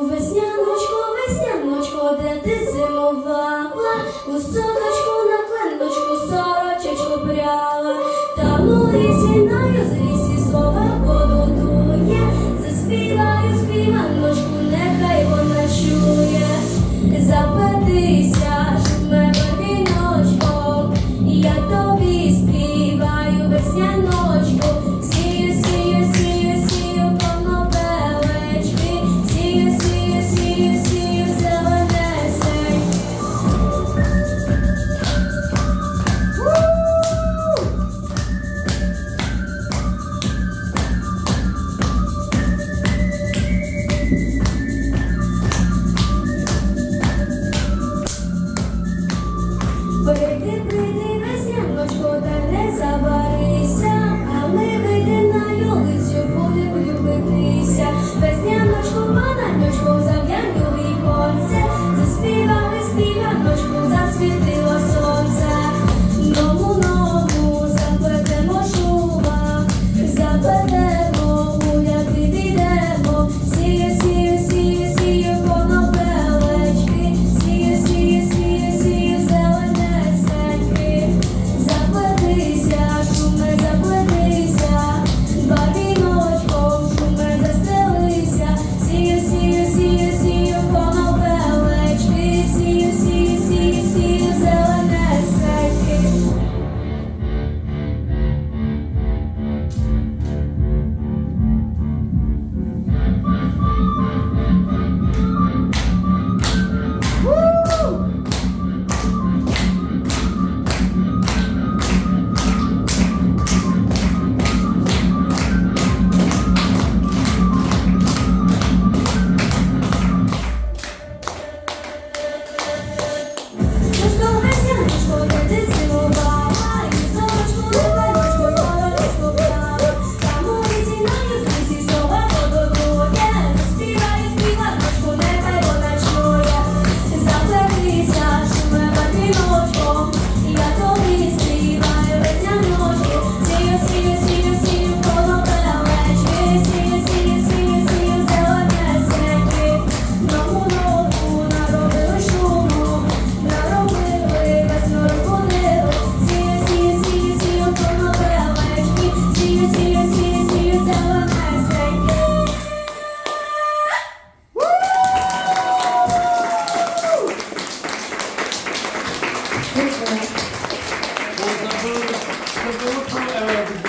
Весняночко, весняночко, де ти зимувала, у соночку на клиночку сорочечку пряла, Та мої лісі на розрісі слова подудує, заспіваю співаночку, нехай вона чує, запитися. світи. Thank you.